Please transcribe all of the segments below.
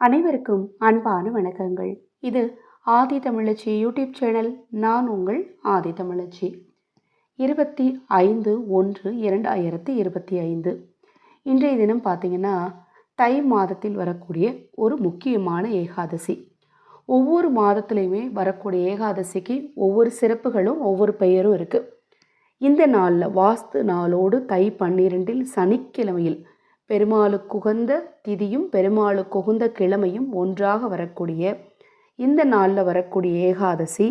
அனைவருக்கும் அன்பான வணக்கங்கள். இது ஆதி தமிழச்சி யூடியூப் சேனல். நான் உங்கள் ஆதி தமிழச்சி. இருபத்தி ஐந்து ஒன்று இரண்டாயிரத்தி இருபத்தி ஐந்து. இன்றைய தினம் பார்த்தீங்கன்னா தை மாதத்தில் வரக்கூடிய ஒரு முக்கியமான ஏகாதசி. ஒவ்வொரு மாதத்துலேயுமே வரக்கூடிய ஏகாதசிக்கு ஒவ்வொரு சிறப்புகளும் ஒவ்வொரு பெயரும் இருக்குது இந்த நாளில் வாஸ்து நாளோடு தை பன்னிரெண்டில் சனிக்கிழமையில் பெருமாளுக்குகந்த திதியும் பெருமாளுக்குகுந்த கிழமையும் ஒன்றாக வரக்கூடிய இந்த நாளில் வரக்கூடிய ஏகாதசி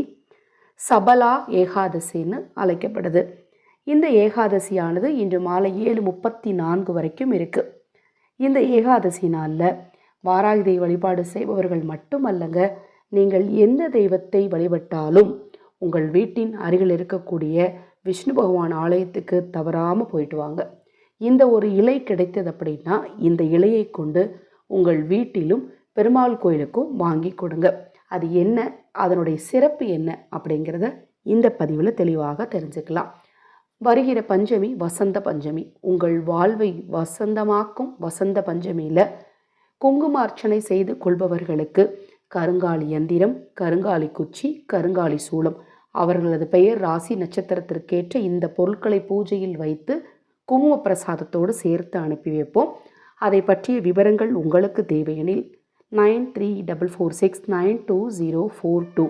சபலா ஏகாதசின்னு அழைக்கப்படுது. இந்த ஏகாதசியானது இன்று மாலை ஏழு முப்பத்தி நான்கு வரைக்கும் இருக்குது இந்த ஏகாதசி நாளில் வாராகி தெய்வ வழிபாடு செய்பவர்கள் மட்டுமல்லங்க நீங்கள் எந்த தெய்வத்தை வழிபட்டாலும் உங்கள் வீட்டின் அருகில் இருக்கக்கூடிய விஷ்ணு பகவான் ஆலயத்துக்கு தவறாமல் போயிட்டு வாங்க. இந்த ஒரு இலை கிடைத்தது அப்படின்னா இந்த இலையை கொண்டு உங்கள் வீட்டிலும் பெருமாள் கோயிலுக்கும் வாங்கி கொடுங்க. அது என்ன? அதனுடைய சிறப்பு என்ன? அப்படிங்கிறத இந்த பதிவில் தெளிவாக தெரிஞ்சுக்கலாம். வருகிற பஞ்சமி வசந்த பஞ்சமி. உங்கள் வாழ்வை வசந்தமாக்கும் வசந்த பஞ்சமியில் குங்குமார்ச்சனை செய்து கொள்பவர்களுக்கு கருங்காலி எந்திரம் கருங்காலி குச்சி கருங்காலி சூளம். அவர்களது பெயர் ராசி நட்சத்திரத்திற்கேற்ற இந்த பொருட்களை பூஜையில் வைத்து குங்கும பிரசாதத்தோடு சேர்த்து அனுப்பி வைப்போம். அதை பற்றிய விவரங்கள் உங்களுக்கு தேவையெனில் nine three double four six nine two zero four two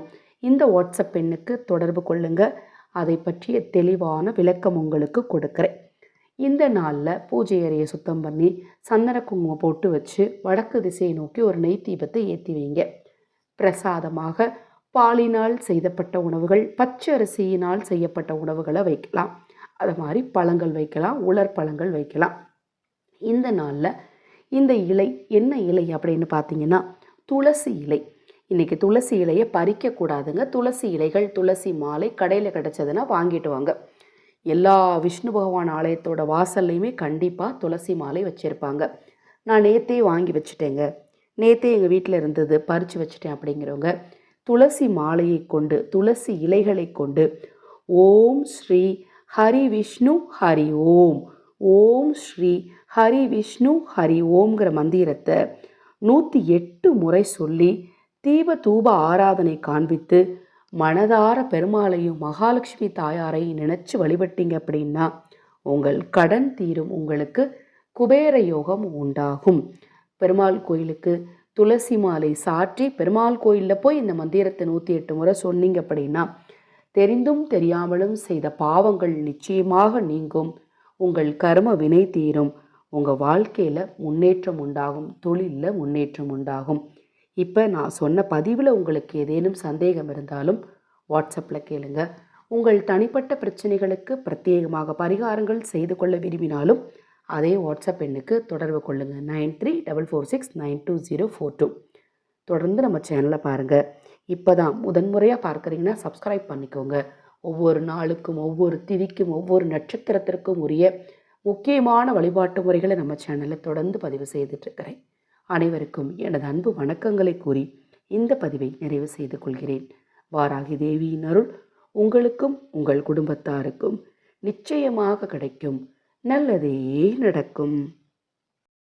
இந்த வாட்ஸ்அப் எண்ணுக்கு தொடர்பு கொள்ளுங்கள் அதை பற்றிய தெளிவான விளக்கம் உங்களுக்கு கொடுக்குறேன். இந்த நாளில் பூஜை அறையை சுத்தம் பண்ணி சந்தன குங்குமம் போட்டு வச்சு வடக்கு திசையை நோக்கி ஒரு நெய் தீபத்தை ஏற்றி வைங்க. பிரசாதமாக பாலினால் செய்தப்பட்ட உணவுகள் பச்சை அரிசியினால் செய்யப்பட்ட உணவுகளை வைக்கலாம். அது மாதிரி பழங்கள் வைக்கலாம் உலர் பழங்கள் வைக்கலாம். இந்த நாளில் இந்த இலை என்ன இலை அப்படின்னு பார்த்தீங்கன்னா துளசி இலை. இன்றைக்கி துளசி இலையை பறிக்கக்கூடாதுங்க துளசி இலைகள் துளசி மாலை கடையில் கிடச்சதுன்னா வாங்கிட்டு வாங்க. எல்லா விஷ்ணு பகவான் ஆலயத்தோட வாசல்லையுமே கண்டிப்பாக துளசி மாலை வச்சுருப்பாங்க. நான் நேத்தே வாங்கி வச்சுட்டேங்க. நேத்தே எங்கள் வீட்டில் இருந்தது பறித்து வச்சுட்டேன் அப்படிங்கிறவங்க துளசி மாலையை கொண்டு துளசி இலைகளை கொண்டு ஓம் ஸ்ரீ ஹரி விஷ்ணு ஹரி ஓம். ஓம் ஸ்ரீ ஹரி விஷ்ணு ஹரி ஓம்ங்கிற மந்திரத்தை நூற்றி எட்டு முறை சொல்லி தீப தூப ஆராதனை காண்பித்து மனதார பெருமாளையும் மகாலட்சுமி தாயாரையும் நினச்சி வழிபட்டீங்க அப்படின்னா உங்கள் கடன் தீரும் உங்களுக்கு குபேர யோகம் உண்டாகும். பெருமாள் கோயிலுக்கு துளசி மாலை சாற்றி பெருமாள் கோயிலில் போய் இந்த மந்திரத்தை நூற்றி எட்டு முறை சொன்னீங்க அப்படின்னா தெரிந்தும் தெரியாமலும் செய்த பாவங்கள் நிச்சயமாக நீங்கும். உங்கள் கர்ம வினை தீரும். உங்கள் வாழ்க்கையில் முன்னேற்றம் உண்டாகும். தொழிலில் முன்னேற்றம் உண்டாகும். இப்போ நான் சொன்ன பதிவில் உங்களுக்கு ஏதேனும் சந்தேகம் இருந்தாலும் வாட்ஸ்அப்பில் கேளுங்க. உங்கள் தனிப்பட்ட பிரச்சனைகளுக்கு பிரத்யேகமாக பரிகாரங்கள் செய்து கொள்ள விரும்பினாலும் அதே வாட்ஸ்அப் எண்ணுக்கு தொடர்பு கொள்ளுங்கள் nine three double four six nine two zero four two. தொடர்ந்து நம்ம சேனலை பாருங்கள் இப்போ தான் முதன்முறையாக பார்க்குறீங்கன்னா சப்ஸ்கிரைப் பண்ணிக்கோங்க. ஒவ்வொரு நாளுக்கும் ஒவ்வொரு திதிக்கும் ஒவ்வொரு நட்சத்திரத்திற்கும் உரிய முக்கியமான வழிபாட்டு முறைகளை நம்ம சேனலில் தொடர்ந்து பதிவு செய்துட்ருக்கிறேன் அனைவருக்கும் எனது அன்பு வணக்கங்களை கூறி இந்த பதிவை நிறைவு செய்து கொள்கிறேன். வாராகி தேவியின் அருள் உங்களுக்கும் உங்கள் குடும்பத்தாருக்கும் நிச்சயமாக கிடைக்கும். நல்லதே நடக்கும்.